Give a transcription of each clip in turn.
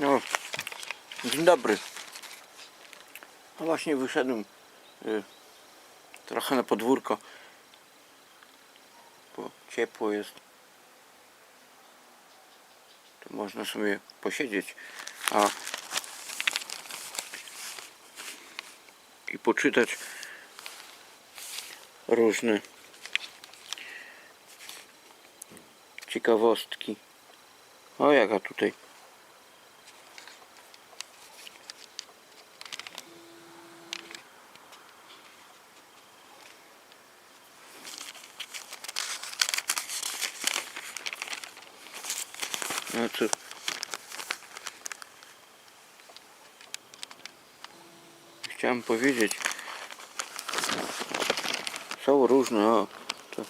No, dzień dobry. No właśnie wyszedłem y, trochę na podwórko, bo ciepło jest. Tu można sobie posiedzieć, a i poczytać różne ciekawostki. O jaka tutaj Powiedzieć. Są różne, o. To.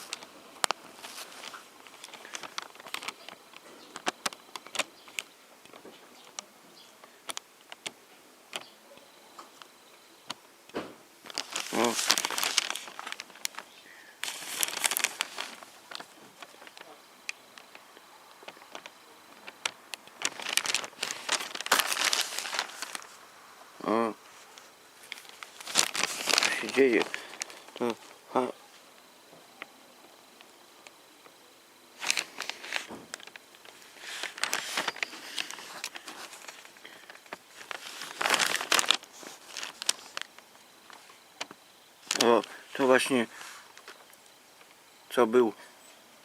Dzieje? To, o, to właśnie co był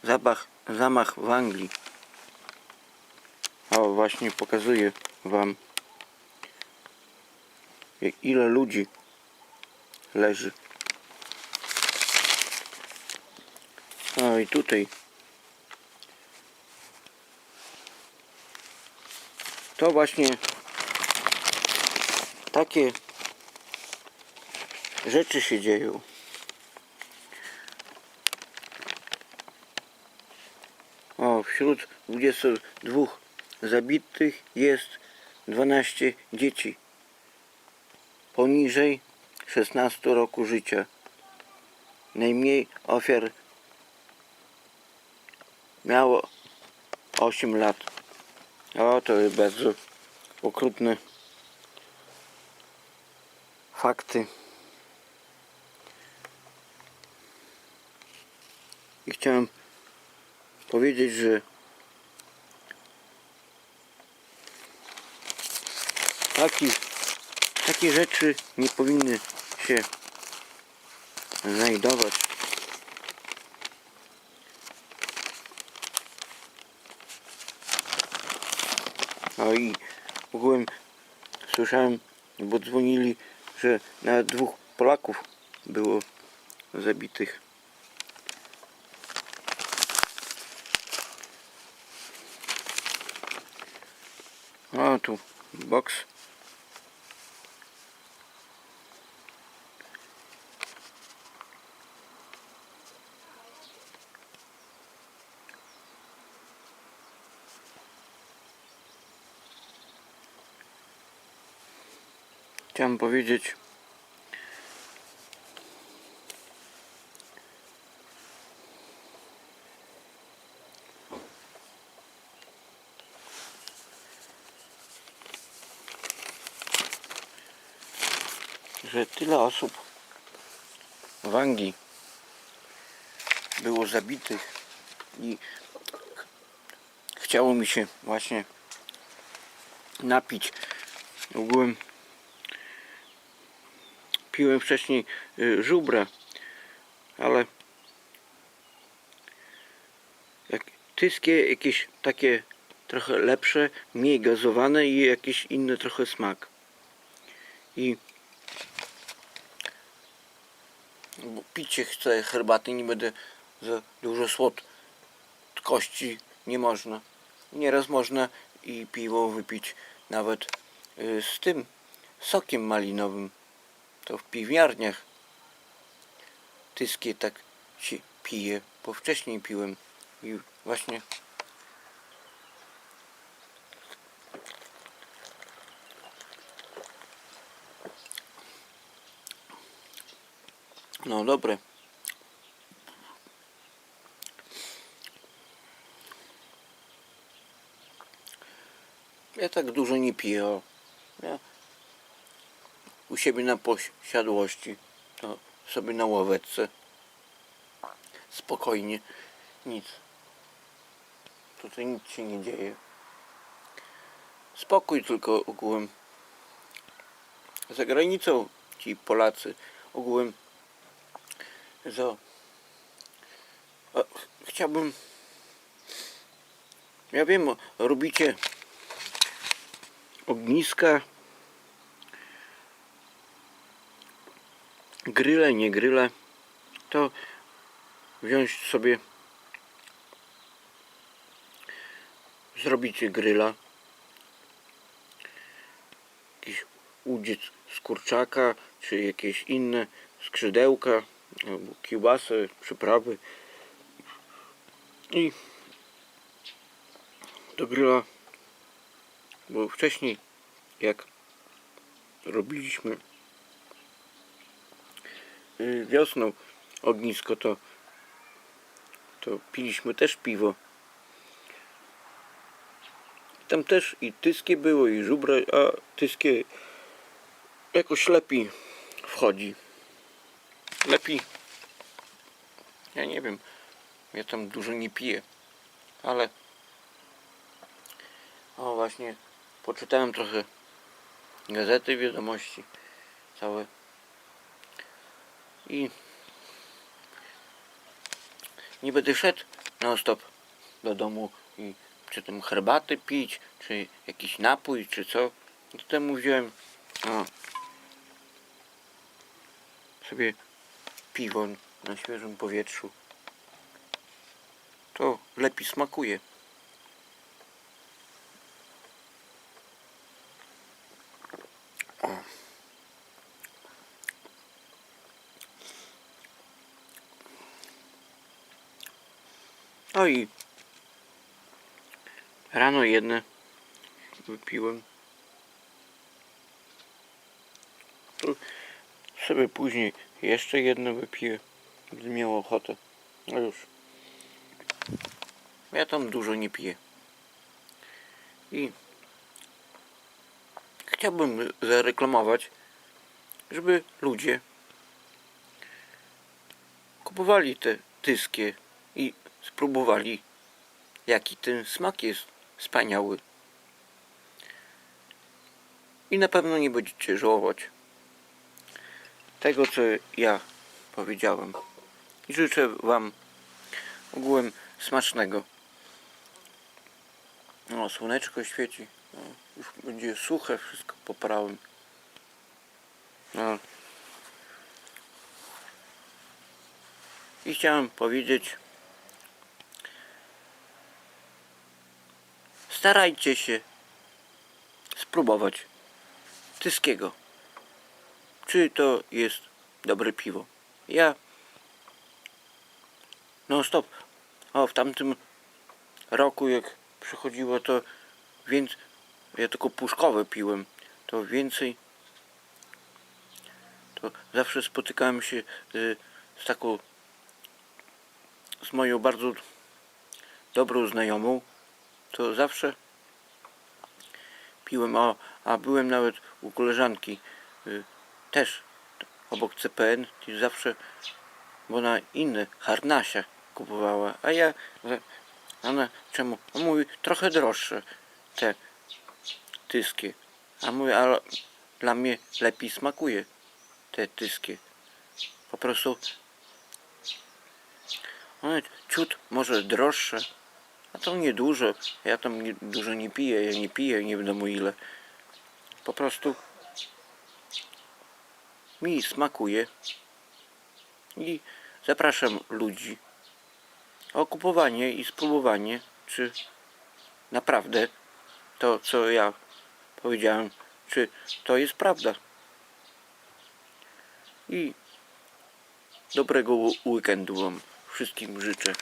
zapach, zamach w Anglii. O, właśnie pokazuję wam ile ludzi leży. O i tutaj to właśnie takie rzeczy się dzieją. O, wśród 22 zabitych jest 12 dzieci poniżej 16 roku życia. Najmniej ofiar miało 8 lat. O, to jest bardzo okrutne fakty. I chciałem powiedzieć, że taki takie rzeczy nie powinny się znajdować. No i ogółem słyszałem, bo dzwonili, że nawet dwóch Polaków było zabitych. O, tu boks. Chciałem powiedzieć że tyle osób w Anglii było zabitych i chciało mi się właśnie napić ogółem piłem wcześniej y, żubrę, ale jak tyskie jakieś takie trochę lepsze, mniej gazowane i jakiś inny trochę smak. I bo picie chcę herbaty, nie będę za dużo słodkości nie można. Nieraz można i piwo wypić nawet y, z tym sokiem malinowym to w piwniarniach tyskie tak się pije, bo wcześniej piłem i właśnie no dobre Ja tak dużo nie piję. Ja u siebie na posiadłości, to sobie na ławeczce. Spokojnie. Nic. Tutaj nic się nie dzieje. Spokój tylko ogółem. Za granicą ci Polacy ogółem za... Chciałbym... Ja wiem, robicie ogniska, gryle, nie gryle, to wziąć sobie, zrobicie gryla, jakiś udziec z kurczaka, czy jakieś inne skrzydełka, kiełbasy, przyprawy. I do gryla, bo wcześniej jak robiliśmy wiosną ognisko, to, to piliśmy też piwo. Tam też i tyskie było, i żubra, a tyskie jakoś lepiej wchodzi. Lepiej. Ja nie wiem. Ja tam dużo nie piję. Ale o właśnie poczytałem trochę gazety, wiadomości całe i nie będę szedł non stop do domu i czy tam herbaty pić, czy jakiś napój, czy co. Do temu wziąłem o, sobie piwo na świeżym powietrzu. To lepiej smakuje. No i rano jedne wypiłem. Tu sobie później jeszcze jedno wypiję, gdy miał ochotę. No już. Ja tam dużo nie piję. I chciałbym zareklamować, żeby ludzie kupowali te tyskie i spróbowali, jaki ten smak jest wspaniały. I na pewno nie będziecie żałować tego, co ja powiedziałem. I życzę Wam ogółem smacznego. O, słoneczko świeci. No, już będzie suche, wszystko poprałem. No. I chciałem powiedzieć, starajcie się spróbować tyskiego. Czy to jest dobre piwo? Ja no stop. O, w tamtym roku jak przychodziło to więc ja tylko puszkowe piłem. To więcej to zawsze spotykałem się y, z taką z moją bardzo dobrą znajomą. To zawsze piłem, o, a byłem nawet u koleżanki y, też obok CPN i zawsze bo ona inne harnasia kupowała, a ja ona czemu? On mówi trochę droższe te tyskie. A mówię, ale dla mnie lepiej smakuje te tyskie. Po prostu one ciut może droższe, a to nieduże. Ja tam nie, dużo nie piję, ja nie piję, nie wiadomo ile. Po prostu mi smakuje i zapraszam ludzi o kupowanie i spróbowanie, czy naprawdę to, co ja powiedziałem, czy to jest prawda. I dobrego weekendu Wam wszystkim życzę.